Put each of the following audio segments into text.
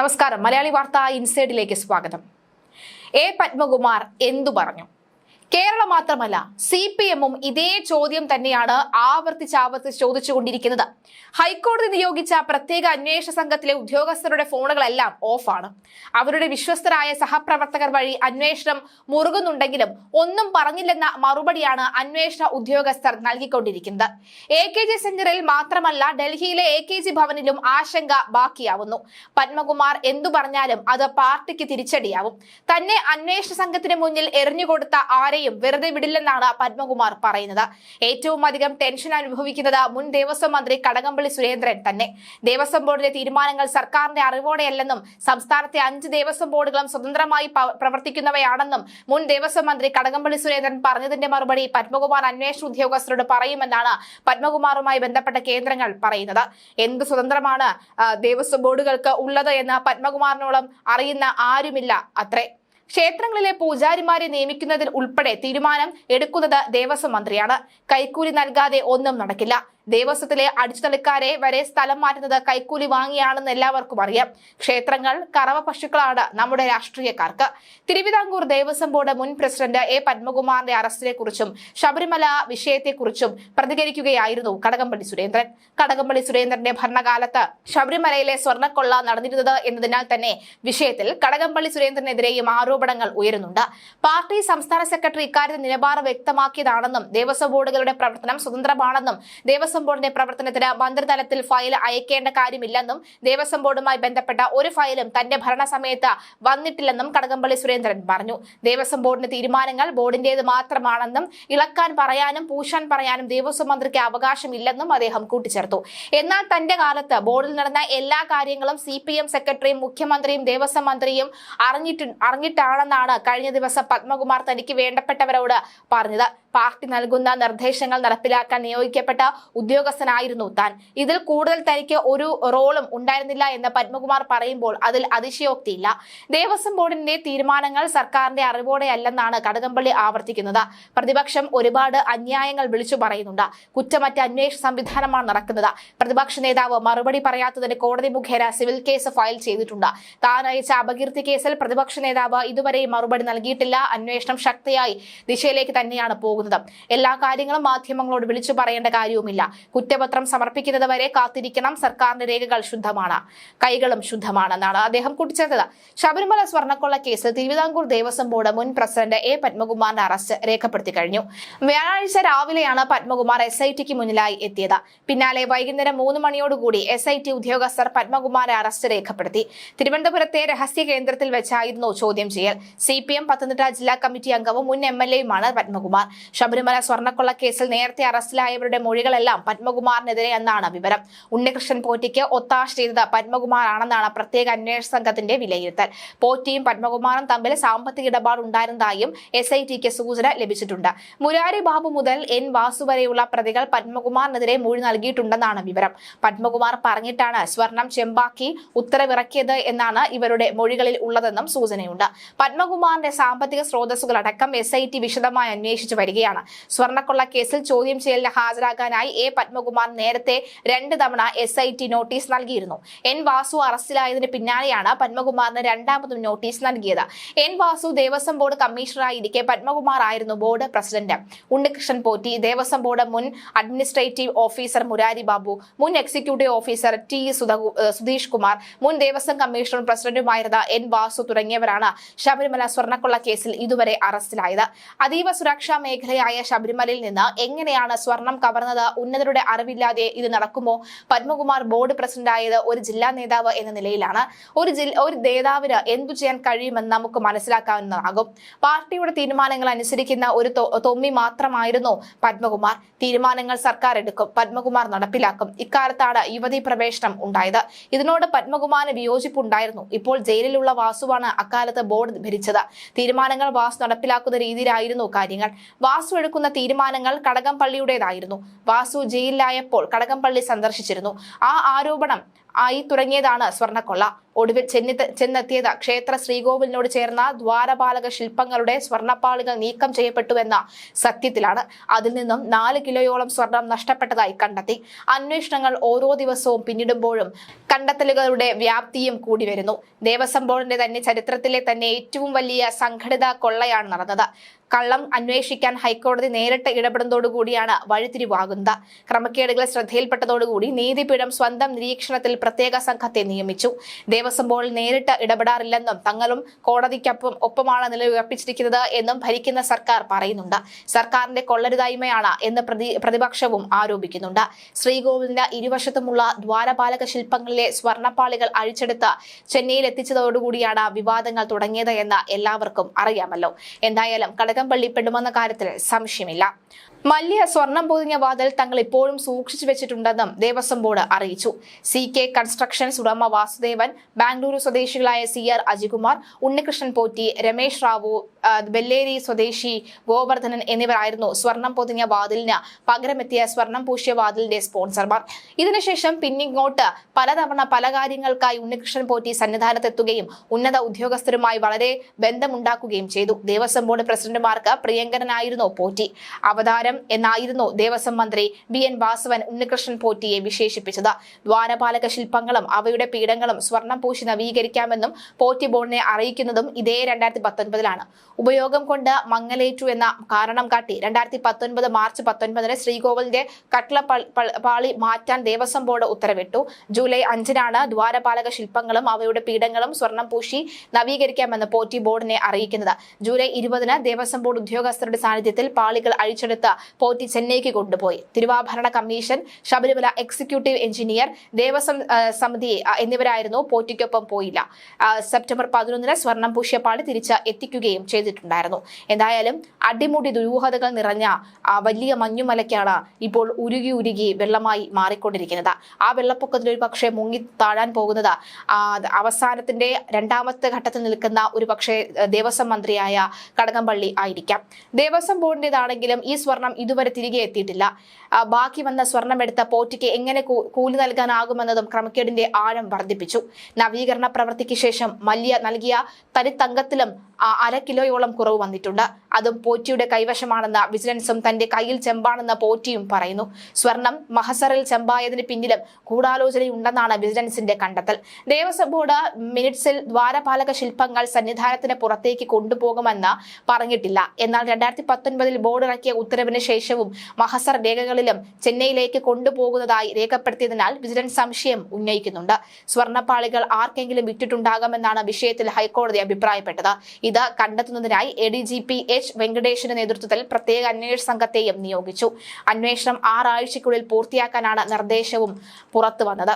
നമസ്കാരം. മലയാളി വാർത്ത ഇൻസൈഡിലേക്ക് സ്വാഗതം. എ. പത്മകുമാർ എന്തു പറഞ്ഞു? കേരളം മാത്രമല്ല സി പി എമ്മും ഇതേ ചോദ്യം തന്നെയാണ് ആവർത്തിച്ച് ആവർത്തിച്ച് ചോദിച്ചുകൊണ്ടിരിക്കുന്നത്. ഹൈക്കോടതി നിയോഗിച്ച പ്രത്യേക അന്വേഷണ സംഘത്തിലെ ഉദ്യോഗസ്ഥരുടെ ഫോണുകളെല്ലാം ഓഫാണ്. അവരുടെ വിശ്വസ്തരായ സഹപ്രവർത്തകർ വഴി അന്വേഷണം മുറുകുന്നുണ്ടെങ്കിലും ഒന്നും പറഞ്ഞില്ലെന്ന മറുപടിയാണ് അന്വേഷണ ഉദ്യോഗസ്ഥർ നൽകിക്കൊണ്ടിരിക്കുന്നത്. എ കെ ജി സെന്ററിൽ മാത്രമല്ല ഡൽഹിയിലെ എ കെ ജി ഭവനിലും ആശങ്ക ബാക്കിയാവുന്നു. പത്മകുമാർ എന്തു പറഞ്ഞാലും അത് പാർട്ടിക്ക് തിരിച്ചടിയാവും. തന്നെ അന്വേഷണ സംഘത്തിന് മുന്നിൽ എറിഞ്ഞുകൊടുത്ത ആരെയും വെറുതെ വിടില്ലെന്നാണ് പത്മകുമാർ പറയുന്നത്. ഏറ്റവും അധികം ടെൻഷൻ അനുഭവിക്കുന്നത് മുൻ ദേവസ്വം മന്ത്രി കടകംപള്ളി സുരേന്ദ്രൻ തന്നെ. ദേവസ്വം ബോർഡിലെ തീരുമാനങ്ങൾ സർക്കാരിന്റെ അറിവോടെയല്ലെന്നും സംസ്ഥാനത്തെ അഞ്ച് ദേവസ്വം ബോർഡുകളും സ്വതന്ത്രമായി പ്രവർത്തിക്കുന്നവയാണെന്നും മുൻ ദേവസ്വം മന്ത്രി കടകംപള്ളി സുരേന്ദ്രൻ പറഞ്ഞതിന്റെ മറുപടി പത്മകുമാർ അന്വേഷണ ഉദ്യോഗസ്ഥരോട് പറയുമെന്നാണ് പത്മകുമാറുമായി ബന്ധപ്പെട്ട കേന്ദ്രങ്ങൾ പറയുന്നത്. എന്ത് സ്വതന്ത്രമാണ് ദേവസ്വം ബോർഡുകൾക്ക് ഉള്ളത് എന്ന് പത്മകുമാറിനോളം അറിയുന്ന ആരുമില്ല അത്രേ. ക്ഷേത്രങ്ങളിലെ പൂജാരിമാരെ നിയമിക്കുന്നതിൽ ഉൾപ്പെടെ തീരുമാനം എടുക്കുന്നത് ദേവസ്വം മന്ത്രിയാണ്. കൈക്കൂലി നൽകാതെ ഒന്നും നടക്കില്ല. ദേവസ്വത്തിലെ അടിച്ചുതളിക്കാരെ വരെ സ്ഥലം മാറ്റുന്നത് കൈക്കൂലി വാങ്ങിയാണെന്ന് എല്ലാവർക്കും അറിയാം. ക്ഷേത്രങ്ങൾ കറവ പശുക്കളാണ് നമ്മുടെ രാഷ്ട്രീയക്കാർക്ക്. തിരുവിതാംകൂർ ദേവസ്വം ബോർഡ് മുൻ പ്രസിഡന്റ് എ പത്മകുമാറിന്റെ അറസ്റ്റിനെ കുറിച്ചും ശബരിമല വിഷയത്തെക്കുറിച്ചും പ്രതികരിക്കുകയായിരുന്നു കടകംപള്ളി സുരേന്ദ്രൻ. കടകംപള്ളി സുരേന്ദ്രന്റെ ഭരണകാലത്ത് ശബരിമലയിലെ സ്വർണക്കൊള്ള നടന്നിരുന്നത് എന്നതിനാൽ തന്നെ വിഷയത്തിൽ കടകംപള്ളി സുരേന്ദ്രനെതിരെയും ആരോപണങ്ങൾ ഉയരുന്നുണ്ട്. പാർട്ടി സംസ്ഥാന സെക്രട്ടറി ഇക്കാര്യത്തിൽ നിലപാട് വ്യക്തമാക്കിയതാണെന്നും ദേവസ്വം ബോർഡുകളുടെ പ്രവർത്തനം സ്വതന്ത്രമാണെന്നും ദേവസ്വം ബോർഡിന്റെ പ്രവർത്തനത്തിന് മന്ത്രിതലത്തിൽ ഫയൽ അയക്കേണ്ട കാര്യമില്ലെന്നും ദേവസ്വം ബോർഡുമായി ബന്ധപ്പെട്ട ഒരു ഫയലും തന്റെ ഭരണസമയത്ത് വന്നിട്ടില്ലെന്നും കടകംപള്ളി സുരേന്ദ്രൻ പറഞ്ഞു. ദേവസ്വം ബോർഡിന്റെ തീരുമാനങ്ങൾ ബോർഡിന്റേത് മാത്രമാണെന്നും ഇളക്കാൻ പറയാനും പൂശാൻ പറയാനും ദേവസ്വം മന്ത്രിക്ക് അവകാശമില്ലെന്നും അദ്ദേഹം കൂട്ടിച്ചേർത്തു. എന്നാൽ തന്റെ കാലത്ത് ബോർഡിൽ നടന്ന എല്ലാ കാര്യങ്ങളും സി പി എം സെക്രട്ടറിയും മുഖ്യമന്ത്രിയും ദേവസ്വം മന്ത്രിയും അറിഞ്ഞിട്ട് അറിഞ്ഞിട്ടാണെന്നാണ് കഴിഞ്ഞ ദിവസം പത്മകുമാർ തനിക്ക് വേണ്ടപ്പെട്ടവരോട് പറഞ്ഞത്. പാർട്ടി നൽകുന്ന നിർദ്ദേശങ്ങൾ നടപ്പിലാക്കാൻ നിയോഗിക്കപ്പെട്ട ഉദ്യോഗസ്ഥനായിരുന്നു താൻ. ഇതിൽ കൂടുതൽ തനിക്ക് ഒരു റോളും ഉണ്ടായിരുന്നില്ല എന്ന് പത്മകുമാർ പറയുമ്പോൾ അതിൽ അതിശയോക്തിയില്ല. ദേവസ്വം ബോർഡിന്റെ തീരുമാനങ്ങൾ സർക്കാരിന്റെ അറിവോടെയല്ലെന്നാണ് കടകംപള്ളി ആവർത്തിക്കുന്നത്. പ്രതിപക്ഷം ഒരുപാട് അന്യായങ്ങൾ വിളിച്ചു പറയുന്നുണ്ട്. കുറ്റമറ്റ അന്വേഷണ സംവിധാനമാണ് നടക്കുന്നത്. പ്രതിപക്ഷ നേതാവ് മറുപടി പറയാത്തതിന് കോടതി മുഖേന സിവിൽ കേസ് ഫയൽ ചെയ്തിട്ടുണ്ട്. താൻ അയച്ച അപകീർത്തി കേസിൽ പ്രതിപക്ഷ നേതാവ് ഇതുവരെ മറുപടി നൽകിയിട്ടില്ല. അന്വേഷണം ശക്തിയായി ദിശയിലേക്ക് തന്നെയാണ് പോകുന്നത്. എല്ലാ കാര്യങ്ങളും മാധ്യമങ്ങളോട് വിളിച്ചു പറയേണ്ട കാര്യവുമില്ല. കുറ്റപത്രം സമർപ്പിക്കുന്നത് വരെ കാത്തിരിക്കണം. സർക്കാരിന്റെ രേഖകൾ ശുദ്ധമാണ്. കൈകളും ശുദ്ധമാണെന്നാണ് അദ്ദേഹം കൂട്ടിച്ചേർത്തത്. ശബരിമല സ്വർണക്കൊള്ള കേസിൽ തിരുവിതാംകൂർ ദേവസ്വം ബോർഡ് മുൻ പ്രസിഡന്റ് എ പത്മകുമാറിന്റെ അറസ്റ്റ് രേഖപ്പെടുത്തി കഴിഞ്ഞു. വ്യാഴാഴ്ച രാവിലെയാണ് പത്മകുമാർ എസ് ഐ ടിക്ക് മുന്നിലായി എത്തിയത്. പിന്നാലെ വൈകുന്നേരം മൂന്ന് മണിയോടുകൂടി എസ് ഐ ടി ഉദ്യോഗസ്ഥർ പത്മകുമാരെ അറസ്റ്റ് രേഖപ്പെടുത്തി. തിരുവനന്തപുരത്തെ രഹസ്യ കേന്ദ്രത്തിൽ വെച്ചായിരുന്നു ചോദ്യം ചെയ്യൽ. സി പി എം പത്തനംതിട്ട ജില്ലാ കമ്മിറ്റി അംഗവും മുൻ എം എൽ എയുമാണ് പത്മകുമാർ. ശബരിമല സ്വർണക്കൊള്ള കേസിൽ നേരത്തെ അറസ്റ്റിലായവരുടെ മൊഴികളെല്ലാം പത്മകുമാറിനെതിരെ എന്നാണ് വിവരം. ഉണ്ണികൃഷ്ണൻ പോറ്റിക്ക് ഒത്താശ ചെയ്തത് പത്മകുമാറാണെന്നാണ് പ്രത്യേക അന്വേഷണ സംഘത്തിന്റെ വിലയിരുത്തൽ. പോറ്റിയും പത്മകുമാറും തമ്മിൽ സാമ്പത്തിക ഇടപാടുണ്ടായിരുന്നതായും എസ് ഐ ടിക്ക് സൂചന ലഭിച്ചിട്ടുണ്ട്. മുരാരി ബാബു മുതൽ എൻ വാസു വരെയുള്ള പ്രതികൾ പത്മകുമാറിനെതിരെ മൊഴി നൽകിയിട്ടുണ്ടെന്നാണ് വിവരം. പത്മകുമാർ പറഞ്ഞിട്ടാണ് സ്വർണം ചെമ്പാക്കി ഉത്തരവിറക്കിയത് എന്നാണ് ഇവരുടെ മൊഴികളിൽ ഉള്ളതെന്നും സൂചനയുണ്ട്. പത്മകുമാറിന്റെ സാമ്പത്തിക സ്രോതസ്സുകളടക്കം എസ് ഐ ടി വിശദമായി അന്വേഷിച്ചു വരികയാണ്. സ്വർണക്കൊള്ള കേസിൽ ചോദ്യം ചെയ്യലിന് ഹാജരാകാനായി എ പത്മകുമാർ നേരത്തെ രണ്ട് തവണ എസ് നോട്ടീസ് നൽകിയിരുന്നു. എൻ വാസു അറസ്റ്റിലായതിന് പിന്നാലെയാണ് പത്മകുമാറിന് രണ്ടാമതും നോട്ടീസ് നൽകിയത്. എൻ വാസു ദേവസ്വം ബോർഡ് കമ്മീഷണറായിരിക്കെ പത്മകുമാർ ആയിരുന്നു board president. Unnikrishnan Potti Devaswom board മുൻ അഡ്മിനിസ്ട്രേറ്റീവ് ഓഫീസർ മുരാരി ബാബു മുൻ executive officer T Sudha- Sudheesh Kumar മുൻ ദേവസ്വം കമ്മീഷണറും പ്രസിഡന്റുമായിരുന്ന എൻ വാസു തുടങ്ങിയവരാണ് ശബരിമല സ്വർണക്കൊള്ള കേസിൽ ഇതുവരെ അറസ്റ്റിലായത്. അതീവ സുരക്ഷാ മേഖലയായ ശബരിമലയിൽ നിന്ന് എങ്ങനെയാണ് സ്വർണം കവർന്നത്? ഉന്നതരുടെ അറിവില്ലാതെ ഇത് നടക്കുമോ? പത്മകുമാർ ബോർഡ് പ്രസിഡന്റായത് ഒരു ജില്ലാ നേതാവ് എന്ന നിലയിലാണ്. ഒരു ജില്ല ഒരു നേതാവിന് എന്തു ചെയ്യാൻ കഴിയുമെന്ന് നമുക്ക് മനസ്സിലാക്കാവുന്നതാകും. പാർട്ടിയുടെ തീരുമാനങ്ങൾ അനുസരിക്കുന്ന ഒരു തൊമ്മി മാത്രമായിരുന്നു പത്മകുമാർ. തീരുമാനങ്ങൾ സർക്കാർ എടുക്കും പത്മകുമാർ നടപ്പിലാക്കും. ഇക്കാലത്താണ് യുവതി പ്രവേശനം ഉണ്ടായത്. ഇതിനോട് പത്മകുമാറിന് വിയോജിപ്പുണ്ടായിരുന്നു. ഇപ്പോൾ ജയിലിലുള്ള വാസുവാണ് അക്കാലത്ത് ബോർഡ് ഭരിച്ചത്. തീരുമാനങ്ങൾ വാസ് നടപ്പിലാക്കുന്ന രീതിയിലായിരുന്നു കാര്യങ്ങൾ. വാസു എടുക്കുന്ന തീരുമാനങ്ങൾ കടകംപള്ളിയുടേതായിരുന്നു വാസു ജയിലിലായപ്പോൾ കടകംപള്ളി സന്ദർശിച്ചിരുന്നു. ആ ആരോപണം ആയി തുടങ്ങിയതാണ് സ്വർണക്കൊള്ള ഒടുവിൽ ചെന്നി ചെന്നെത്തിയത് ക്ഷേത്ര ശ്രീകോവിലിനോട് ചേർന്ന ദ്വാരപാലക ശില്പങ്ങളുടെ സ്വർണപ്പാളികൾ നീക്കം ചെയ്യപ്പെട്ടു എന്ന സത്യത്തിലാണ്. അതിൽ നിന്നും നാല് കിലോയോളം സ്വർണം നഷ്ടപ്പെട്ടതായി കണ്ടെത്തി. അന്വേഷണങ്ങൾ ഓരോ ദിവസവും പിന്നിടുമ്പോഴും കണ്ടെത്തലുകളുടെ വ്യാപ്തിയും കൂടി വരുന്നു. ദേവസ്വം ബോർഡിന്റെ തന്നെ ചരിത്രത്തിലെ തന്നെ ഏറ്റവും വലിയ സംഘടിത കൊള്ളയാണ് നടന്നത്. കള്ളം അന്വേഷിക്കാൻ ഹൈക്കോടതി നേരിട്ട് ഇടപെടുന്നതോടുകൂടിയാണ് വഴിത്തിരിവാകുന്നത്. ക്രമക്കേടുകൾ ശ്രദ്ധയിൽപ്പെട്ടതോടുകൂടി നീതിപീഠം സ്വന്തം നിരീക്ഷണത്തിൽ പ്രത്യേക സംഘത്തെ നിയമിച്ചു. ദേവസ്വം ബോർഡിൽ നേരിട്ട് ഇടപെടാറില്ലെന്നും തങ്ങളും കോടതിക്കൊപ്പം ഒപ്പമാണ് നിലയുറപ്പിച്ചിരിക്കുന്നത് എന്നും ഭരിക്കുന്ന സർക്കാർ പറയുന്നുണ്ട്. സർക്കാരിന്റെ കൊള്ളരുതായ്മയാണ് എന്ന് പ്രതി പ്രതിപക്ഷവും ആരോപിക്കുന്നുണ്ട്. ശ്രീകോവിലിന്റെ ഇരുവശത്തുമുള്ള ദ്വാരപാലക ശില്പങ്ങളിലെ സ്വർണപ്പാളികൾ അഴിച്ചെടുത്ത് ചെന്നൈയിൽ എത്തിച്ചതോടുകൂടിയാണ് വിവാദങ്ങൾ തുടങ്ങിയത് എന്ന് എല്ലാവർക്കും അറിയാമല്ലോ. എന്തായാലും കടകംപള്ളി പെടുമെന്ന കാര്യത്തിൽ സംശയമില്ല. മല്യ സ്വർണം പൊതിഞ്ഞ വാതിൽ തങ്ങൾ ഇപ്പോഴും സൂക്ഷിച്ചു വെച്ചിട്ടുണ്ടെന്നും ദേവസ്വം ബോർഡ് അറിയിച്ചു. സി കെ കൺസ്ട്രക്ഷൻസ് ഉടമ വാസുദേവൻ ബാംഗ്ലൂരു സ്വദേശികളായ സി ആർ അജികുമാർ ഉണ്ണികൃഷ്ണൻ പോറ്റി രമേശ് റാവു ബെല്ലേരി സ്വദേശി ഗോവർദ്ധനൻ എന്നിവരായിരുന്നു സ്വർണം പൊതിഞ്ഞ വാതിലിന് പകരമെത്തിയ സ്വർണം പൂശിയ വാതിലിന്റെ സ്പോൺസർമാർ. ഇതിനുശേഷം പിന്നിങ്ങോട്ട് പലതവണ പല കാര്യങ്ങൾക്കായി ഉണ്ണികൃഷ്ണൻ പോറ്റി സന്നിധാനത്തെത്തുകയും ഉന്നത ഉദ്യോഗസ്ഥരുമായി വളരെ ബന്ധമുണ്ടാക്കുകയും ചെയ്തു. ദേവസ്വം ബോർഡ് പ്രസിഡന്റുമാർക്ക് പ്രിയങ്കരനായിരുന്നു പോറ്റി. അവതാരം എന്നായിരുന്നു ദേവസ്വം മന്ത്രി ബി എൻ വാസവൻ ഉണ്ണികൃഷ്ണൻ പോറ്റിയെ വിശേഷിപ്പിച്ചത്. ദ്വാരപാലക ശില്പങ്ങളും അവയുടെ പീഠങ്ങളും സ്വർണം പൂശി നവീകരിക്കാമെന്നും പോറ്റി ബോർഡിനെ അറിയിക്കുന്നതും ഇതേ രണ്ടായിരത്തി പത്തൊൻപതിലാണ് ഉപയോഗം കൊണ്ട് മങ്ങലേറ്റു എന്ന കാരണം കാട്ടി രണ്ടായിരത്തി പത്തൊൻപത് മാർച്ച് പത്തൊൻപതിന് ശ്രീകോവിലിന്റെ കട്ട്ള പാളി മാറ്റാൻ ദേവസ്വം ബോർഡ് ഉത്തരവിട്ടു. ജൂലൈ അഞ്ചിനാണ് ദ്വാരപാലക ശില്പങ്ങളും അവയുടെ പീഠങ്ങളും സ്വർണം പൂശി നവീകരിക്കാമെന്ന് പോറ്റി ബോർഡിനെ അറിയിക്കുന്നത്. ജൂലൈ ഇരുപതിന് ദേവസ്വം ബോർഡ് ഉദ്യോഗസ്ഥരുടെ സാന്നിധ്യത്തിൽ പാളികൾ അഴിച്ചെടുത്ത് പോറ്റി ചെന്നൈക്ക് കൊണ്ടുപോയി. തിരുവാഭരണ commission Sabarimala executive engineer Devaswom സമിതി എന്നിവരായിരുന്നു പോറ്റിക്കൊപ്പം പോയില്ല. സെപ്റ്റംബർ പതിനൊന്നിന് സ്വർണം പൂശ്യപ്പാട് തിരിച്ച് എത്തിക്കുകയും ചെയ്തിട്ടുണ്ടായിരുന്നു. എന്തായാലും അടിമുടി ദുരൂഹതകൾ നിറഞ്ഞ വലിയ മഞ്ഞുമലയ്ക്കാണ് ഇപ്പോൾ ഉരുകി ഉരുകി വെള്ളമായി മാറിക്കൊണ്ടിരിക്കുന്നത്. ആ വെള്ളപ്പൊക്കത്തിൽ ഒരു പക്ഷേ മുങ്ങി താഴാൻ പോകുന്നത് അവസാനത്തിന്റെ രണ്ടാമത്തെ ഘട്ടത്തിൽ നിൽക്കുന്ന ഒരു പക്ഷേ ദേവസ്വം മന്ത്രിയായ കടകംപള്ളി ആയിരിക്കാം. ദേവസ്വം ബോർഡിന്റെതാണെങ്കിലും ഈ സ്വർണം ഇതുവരെ തിരികെ എത്തിയിട്ടില്ല. ബാക്കി വന്ന സ്വർണം എടുത്ത പോറ്റിക്ക് എങ്ങനെ കൂലി നൽകാനാകുമെന്നതും ക്രമക്കേടിന്റെ ആഴം വർദ്ധിപ്പിച്ചു. നവീകരണ പ്രവൃത്തിക്ക് ശേഷം മല്യ നൽകിയ തരിത്തങ്കത്തിലും അര കിലോയോളം കുറവ് വന്നിട്ടുണ്ട്. അതും പോറ്റിയുടെ കൈവശമാണെന്ന് വിജിലൻസും തന്റെ കയ്യിൽ ചെമ്പാണെന്ന് പോറ്റിയും പറയുന്നു. സ്വർണം മഹസറിൽ ചെമ്പായതിന് പിന്നിലും ഗൂഢാലോചനയുണ്ടെന്നാണ് വിജിലൻസിന്റെ കണ്ടെത്തൽ. ദേവസ്വം ബോർഡ് മിനിറ്റ്സിൽ ദ്വാരപാലക ശില്പങ്ങൾ സന്നിധാനത്തിന് പുറത്തേക്ക് കൊണ്ടുപോകുമെന്ന് പറഞ്ഞിട്ടില്ല. എന്നാൽ രണ്ടായിരത്തി പത്തൊൻപതിൽ ബോർഡ് ഇറക്കിയ ഉത്തരവിന് ശേഷവും മഹസർ രേഖകളിലും ചെന്നൈയിലേക്ക് കൊണ്ടുപോകുന്നതായി രേഖപ്പെടുത്തിയതിനാൽ വിജിലൻസ് സംശയം ഉന്നയിക്കുന്നുണ്ട്. സ്വർണപ്പാളികൾ ആർക്കെങ്കിലും വിറ്റിട്ടുണ്ടാകാമെന്നാണ് വിഷയത്തിൽ ഹൈക്കോടതി അഭിപ്രായപ്പെട്ടത്. ഇത് കണ്ടെത്തുന്നതിനായി A D G P H വെങ്കടേഷിന്റെ നേതൃത്വത്തിൽ പ്രത്യേക അന്വേഷണ സംഘത്തെയും നിയോഗിച്ചു. അന്വേഷണം ആറാഴ്ചയ്ക്കുള്ളിൽ പൂർത്തിയാക്കാനാണ് നിർദ്ദേശവും പുറത്തു വന്നത്.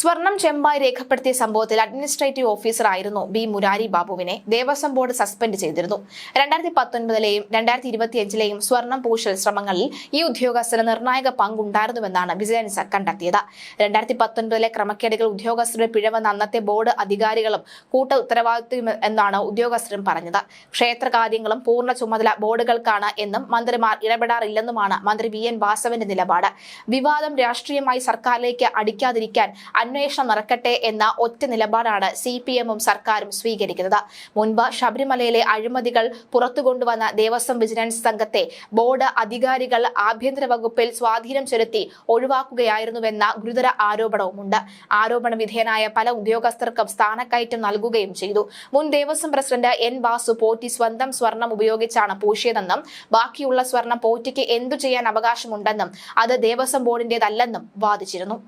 സ്വർണം ചെമ്പായി രേഖപ്പെടുത്തിയ സംഭവത്തിൽ അഡ്മിനിസ്ട്രേറ്റീവ് ഓഫീസറായിരുന്നു ബി മുരാരി ബാബുവിനെ ദേവസ്വം ബോർഡ് സസ്പെൻഡ് ചെയ്തിരുന്നു. രണ്ടായിരത്തി പത്തൊൻപതിലെയും രണ്ടായിരത്തി ഇരുപത്തിയഞ്ചിലെയും സ്വർണം പൂശൽ ശ്രമങ്ങളിൽ ഈ ഉദ്യോഗസ്ഥന് നിർണായക പങ്കുണ്ടായിരുന്നുവെന്നാണ് വിജിലൻസ് കണ്ടെത്തിയത്. രണ്ടായിരത്തി പത്തൊൻപതിലെ ക്രമക്കേടുകൾ ഉദ്യോഗസ്ഥരുടെ പിഴവെന്ന് അന്നത്തെ ബോർഡ് അധികാരികളും കൂട്ട ഉത്തരവാദിത്വം എന്നാണ് ഉദ്യോഗസ്ഥരും പറഞ്ഞത്. ക്ഷേത്രകാര്യങ്ങളും പൂർണ ചുമതല ബോർഡുകൾക്കാണ് എന്നും മന്ത്രിമാർ ഇടപെടാറില്ലെന്നുമാണ് മന്ത്രി വി എൻ വാസവന്റെ നിലപാട്. വിവാദം രാഷ്ട്രീയമായി സർക്കാരിലേക്ക് അടിക്കാതിരിക്കാൻ അന്വേഷണം നടക്കട്ടെ എന്ന ഒറ്റ നിലപാടാണ് സി പി എമ്മും സർക്കാരും സ്വീകരിക്കുന്നത്. മുൻപ് ശബരിമലയിലെ അഴിമതികൾ പുറത്തുകൊണ്ടുവന്ന ദേവസ്വം വിജിലൻസ് സംഘത്തെ ബോർഡ് അധികാരികൾ ആഭ്യന്തര വകുപ്പിൽ സ്വാധീനം ചെലുത്തി ഒഴിവാക്കുകയായിരുന്നുവെന്ന ഗുരുതര ആരോപണവുമുണ്ട്. ആരോപണ വിധേയനായ പല ഉദ്യോഗസ്ഥർക്കും സ്ഥാനക്കയറ്റം നൽകുകയും ചെയ്തു. മുൻ ദേവസ്വം പ്രസിഡന്റ് എൻ വാസു പോറ്റി സ്വന്തം സ്വർണം ഉപയോഗിച്ചാണ് പൂശിയതെന്നും ബാക്കിയുള്ള സ്വർണം പോറ്റിക്ക് എന്തു ചെയ്യാൻ അവകാശമുണ്ടെന്നും അത് ദേവസ്വം ബോർഡിന്റേതല്ലെന്നും വാദിച്ചിരുന്നു.